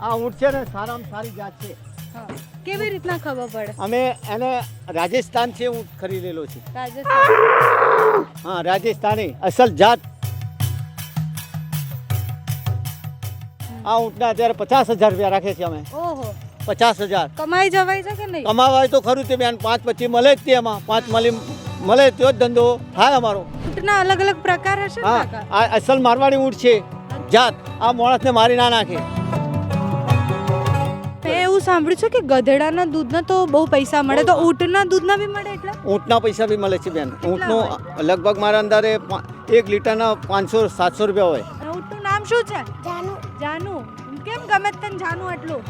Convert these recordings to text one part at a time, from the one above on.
આ ઊંટ છે ને સારામાં સારી જાત છે. કેવી રીતના ખબર પડે? અમે એને રાજસ્થાન છે ઊંટ ખરીદેલો છે. રાજસ્થાન. હા રાજસ્થાની અસલ જાત. આ ઊંટના અત્યારે પચાસ હજાર રૂપિયા રાખે છે અમે. ઓહો. પચાસ હજાર. કમાઈ જવાય છે કે નહીં? કમાવાય તો ખરું તે બેન પાંચ પછી મળે જ તે એમાં. પાંચ મળી મળે તો જ ધંધો થાય અમારો. ઊંટના અલગ અલગ પ્રકાર હશે હા આ અસલ મારવાડી ઊંટ છે. જાત. આ માણસને મારી ના નાખે. એવું સાંભળ્યું છે કે ગધેડાના દૂધના તો બહુ પૈસા મળે તો ઊંટના દૂધના બી મળે એટલા? ઊંટના પૈસા બી મળે છે બેન. ઊંટનું લગભગ મારા અંદારે એક લીટરના પાંચસો સાતસો રૂપિયા હોય. ઊંટનું નામ શું છે? જાનુ. જાનુ. કેમ ગમે તને જાનુ આટલું?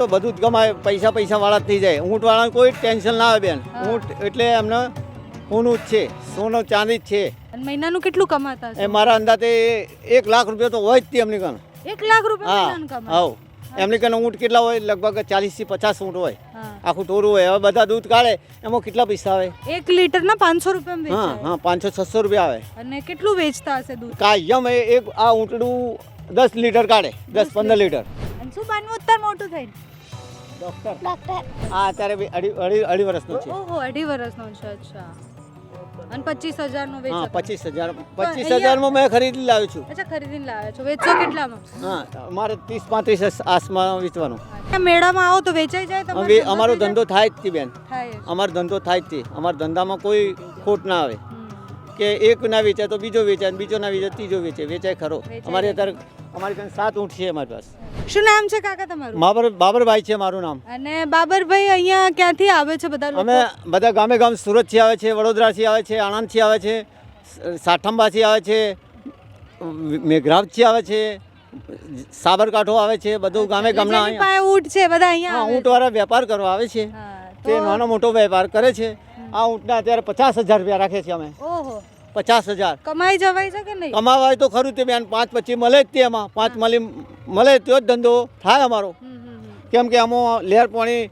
તો બધું જ ગમાય પૈસા પૈસા વાળા થઈ જાય. ઊંટવાળાને કોઈ ટેન્શન ના આવે બેન. ઊંટ એટલે એમને સોનું જ છે સોનું ચાંદી જ છે. અને મહિનાનું કેટલું કમાતા એ મારા અંદાજે એક લાખ રૂપિયા તો હોય જ તે એમની કણ. એક લાખ રૂપિયા હા મહિનાનું હાવ એમની કણ ઊંટ કેટલા હોય? લગભગ ચાલીસથી પચાસ ઊંટ હોય. હા. આખું ટોરું હોય. હવે બધા દૂધ કાઢે. એમાં કેટલા પૈસા આવે? એક લીટરના પાંચસો રૂપિયા હા વેચાય. હા પાંચસો છસો રૂપિયા આવે. અને કેટલું વેચતા હશે દૂધ? કાયમ એ એક આ ઊંટડું દસ લીટર કાઢે. દસ પંદર લીટર. અને શું બનવું? અત્યારે મોટું થઈને. ડોક્ટર. ડોક્ટર. આ અત્યારે બી અઢી અઢી અઢી વર્ષનો છે. ઓહો અઢી વર્ષનો છે. અચ્છા. અને પચીસ હજારનો હા વેચાતો પચીસ હજાર પચીસ હજારમાં મેં ખરીદી લાવ્યો છું. અચ્છા ખરીદીને લાવ્યા છો. વેચો કેટલામાં? હા મારે ત્રીસ પાંત્રીસ આસમાં વેચવાનું. મેળામાં આવો તો વેચાઈ જાય તમારો અમારો ધંધો થાય જ બેન. થાય અમારો ધંધો થાય જ અમારા ધંધામાં કોઈ ખોટ ના આવે. કે એક ના વેચાય તો બીજો વેચાય બીજો ના વેચાય ત્રીજો વેચે વેચાય ખરો. અમારે અત્યારે અમારી પાસે સાત ઊંટ છે અમારી પાસે. શું નામ છે કાકા તમારું? બાબર બાબરભાઈ છે મારું નામ. અને બાબરભાઈ અહીંયા ક્યાંથી આવે છે બધા અમે બધા ગામે ગામ સુરતથી આવે છે વડોદરાથી આવે છે આણંદથી આવે છે સાઠંબાથી આવે છે મેઘરાજથી આવે છે સાબરકાંઠો આવે છે બધું ગામે ગામના અહીંયા. ઊંટ છે બધા અહીંયા ઊંટવાળા વેપાર કરવા આવે છે. છે. તે નાનો મોટો વેપાર કરે છે. આ ઊંટના અત્યારે પચાસ હજાર રૂપિયા રાખે છે અમે. ઓહો. પચાસ હજાર. કમાઈ જવાય છે કે નહીં? કમાવાય તો ખરું તે બેન પાંચ પછી મળે જ તે એમાં. પાંચ મળી મળે તો જ ધંધો થાય અમારો. કેમ કે આમાં લેર પાણી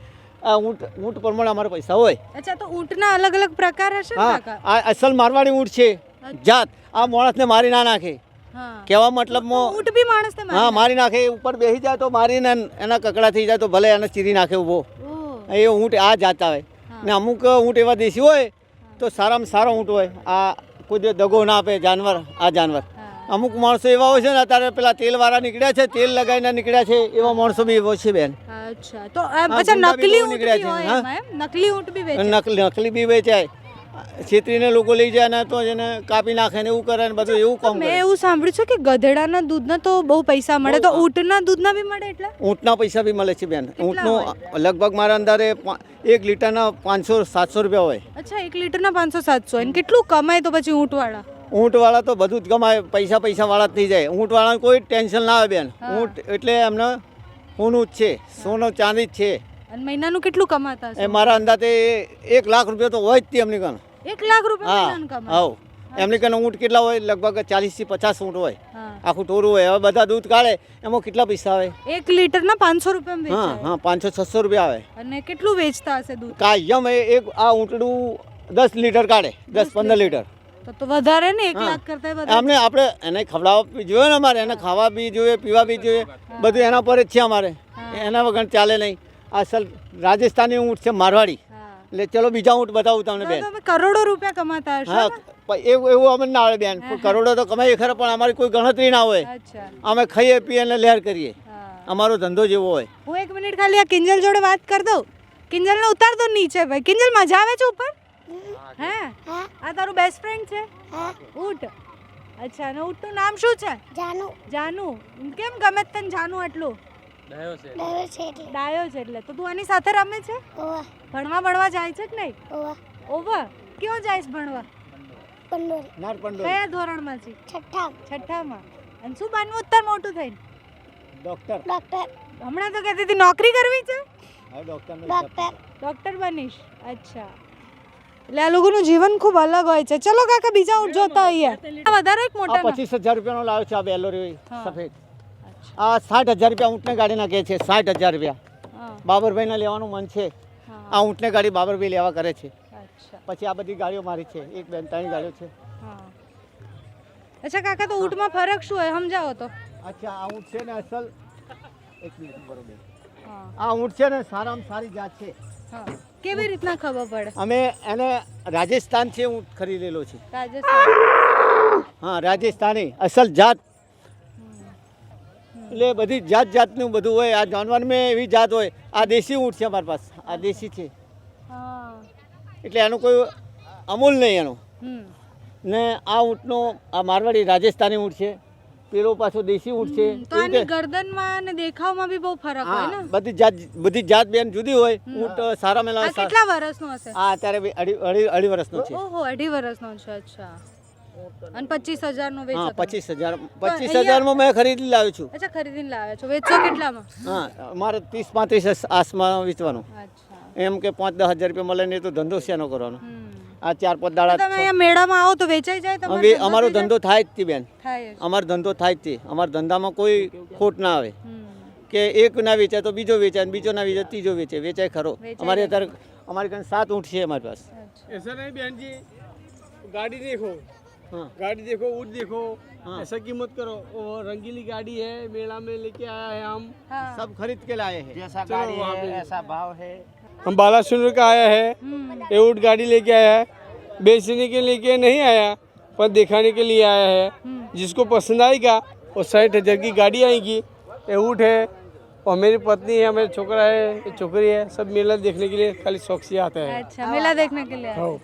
ઊંટ ઊંટ પ્રમાણે અમારા પૈસા હોય. અચ્છા તો ઊંટના અલગ અલગ પ્રકાર હશે હા આ અસલ મારવાડી ઊંટ છે. જાત. આ માણસને મારી ના નાખે. કેવા કહેવા મતલબમાં ઊંટ બી માણસને હા મારી નાખે ઉપર બેસી જાય તો મારીને એના કકડા થઈ જાય તો ભલે એને ચીરી નાખે ઊભો. એ ઊંટ આ જાત આવે. ને અમુક ઊંટ એવા દેશી હોય તો સારામાં સારો ઊંટ હોય. આ કોઈ દગો ના આપે જાનવર આ જાનવર. અમુક માણસો એવા હોય છે ને અત્યારે પેલા તેલવાળા નીકળ્યા છે તેલ લગાવીને નીકળ્યા છે એવા માણસો બી એવો છે બેન. અચ્છા. તો અચ્છા નકલી ઊંટ નીકળ્યા છે. નકલી ઊંટ બી નકલી નકલી બી વેચાય. છેતરીને લોકો લઈ જાય ને તો એને કાપી નાખે ને એવું કરે ને બધું એવું કામ મેં એવું સાંભળ્યું છે કે ગધેડાના દૂધના તો બહુ પૈસા મળે. તો ઊંટના દૂધના બી મળે એટલે? ઊંટના પૈસા બી મળે છે બેન. ઊંટનો લગભગ મારા અંદાજે એક લીટરના પાંચસો સાતસો રૂપિયા હોય. અચ્છા એક લીટરના પાંચસો સાતસો. એને કેટલું કમાય તો પછી ઊંટવાળા? ઊંટવાળા તો બધું જ કમાય. પૈસા પૈસા વાળા જ થઈ જાય. ઊંટવાળાને કોઈ ટેન્શન ના આવે બેન. ઊંટ એટલે એમને સોનું જ છે. સોનું ચાંદી જ છે. અને મહિનાનું કેટલું કમાતા એ મારા અંદાજે એક લાખ રૂપિયા તો હોય જ તે એમની કણ એક લાખ રૂપિયા હા મહિનાનું એમની કણ ઊંટ કેટલા હોય? લગભગ ચાલીસથી પચાસ ઊંટ હોય. આખું ટોરું હોય. હવે બધા દૂધ કાઢે. એમાં કેટલા પૈસા આવે? એક લીટરના પાંચસો રૂપિયા હા હા પાંચસો છસો રૂપિયા આવે. અને કેટલું વેચતા હશે દૂધ? કાયમ એક આ ઊંટડું દસ લીટર કાઢે. દસ પંદર લીટર. તો વધારે ને એક લાખ કરતા વધારે? અમને આપણે એને ખવડાવવા બી જોઈએ ને અમારે. એને ખાવા બી જોઈએ પીવા બી જોઈએ. બધું એના પર જ છે અમારે. એના વગર ચાલે નહીં. અસલ રાજસ્થાની ઊંટ છે મારવાડી. એટલે ચલો બીજા ઊંટ બતાવું તમને બેન. તમે કરોડો રૂપિયા કમાતા હશો હા ને? એવું એવું અમને ના આવે બેન. કરોડો તો કમાઈએ ખરા પણ અમારી કોઈ ગણતરી ના હોય. અમે ખાઈએ પીએ અને લહેર કરીએ. અમારો ધંધો જેવો હોય. હું એક મિનિટ ખાલી આ કિંજલ જોડે વાત કરી દઉં. કિંજલને ઉતાર દો નીચે ભાઈ. કિંજલ મજા આવે છે ઉપર? હે? આ તારું બેસ્ટ ફ્રેન્ડ છે? હા ઊંટ. અચ્છા અને ઊંટનું નામ શું છે? જાનુ. જાનુ. કેમ ગમે તને જાનુ આટલું? ડયો છે. એટલે. ડાયો છે એટલે. તો તું આની સાથે રમે છે? ઓવા. ભણવા ભણવા જાય છે કે નહીં? ઓવા. ઓવર ક્યાં જઈશ ભણવા? પંડોરી. નાર પંડોરી કયા ધોરણમાં છે? છઠ્ઠા. છઠ્ઠામાં. અને શું બનવું ઉત્તર? મોટું થઈને. ડોક્ટર. ડોક્ટર. હમણાં તો કહેતી હતી નોકરી કરવી છે? હા ડોક્ટર ડોક્ટર. ડોક્ટર બનીશ. અચ્છા. એટલે આ લોકોનું જીવન ખૂબ અલગ હોય છે. ચલો કાકા બીજા જોતા હોઈએ આ વધારે એક મોટા પચીસ હજાર રૂપિયાનો લાવ્યો છે આ બેલોરી હા. સફેદ. આ સાઠ હજાર રૂપિયા ઊંટને ગાડીના કહે છે સાઠ હજાર રૂપિયા. બાબરભાઈને લેવાનું મન છે. આ ઊંટને ગાડી બાબરભાઈ લેવા કરે છે. પછી આ બધી ગાડીઓ મારી છે એક બેન ત્રણ ગાડીઓ છે. અચ્છા કાકા તો ઊંટમાં ફરક શું હોય? સમજાવો તો. અચ્છા આ ઊંટ છે ને અસલ? એક મિનિટ બરોબર. આ ઊંટ છે ને સારામાં સારી જાત છે. કેવી રીતના ખબર પડે? અમે એને રાજસ્થાન છે ઊંટ ખરીદેલો છે. રાજસ્થાન. હા રાજસ્થાની અસલ જાત એટલે બધી જાત જાતનું બધું હોય. આ જાનવરમાં એવી જાત હોય. આ દેશી ઊંટ છે અમારી પાસે. આ દેશી છે. એટલે એનું કોઈ અમૂલ નહીં એનું. ને આ ઊંટનો આ મારવાડી રાજસ્થાની ઊંટ છે. પેલો પાછો દેશી ઊંટ છે. તો આની ગરદનમાં અને દેખાવમાં બી બહુ ફરક હોય ને? બધી જાત બધી જાત બેન જુદી હોય. ઊંટ સારા મેલા કેટલા વર્ષનો હશે? આ અત્યારે અઢી અઢી અઢી વર્ષનો છે. ઓહો અઢી વર્ષનો છે. અચ્છા. અને પચીસ હજાર પચીસ હજાર. પચીસ હજાર મેં ખરીદી લાવ્યો છું. હા મારે ત્રીસ પાંત્રીસ આસમાં વેચવાનું. એમ કે પાંચ દસ હજાર રૂપિયા મળે ને તો ધંધો શેનો કરવાનો? આ ચાર પાંચ દાડા મેળામાં આવો તો વેચાઈ જાય અમારો ધંધો થાય જ તે બેન. અમારો ધંધો થાય જ તે. અમારા ધંધામાં કોઈ ખોટ ના આવે. કે એક ના વેચાય તો બીજો વેચાય બીજો ના વેચાય ત્રીજો વેચે વેચાય ખરો. અમારી અત્યારે અમારી કને સાત ઊંટ છે અમારી પાસે. ગાડી નહીં जी गाड़ी देखो गाड़ी देखो। हाँ। ऐसा की मत करो। वो रंगीली गाड़ी है मेला में लेके आया है हम। હા सब खरीद के लाए हैं। जैसा गाड़ी है, ऐसा भाव है। हम बालासुर का आया है। हम्म. ये ऊँट गाड़ी लेके आया है। बेचने के लिए नहीं आया पर दिखाने के लिए आया है। हम्म. जिसको पसंद आएगा वो साठ हज़ार की गाड़ी आएगी। ये ऊँट है। और मेरी पत्नी है मेरे छोकरा है छोकरी है। सब मेला देखने के लिए खाली शौक से आते हैं। अच्छा मेला देखने के लिए। हाँ।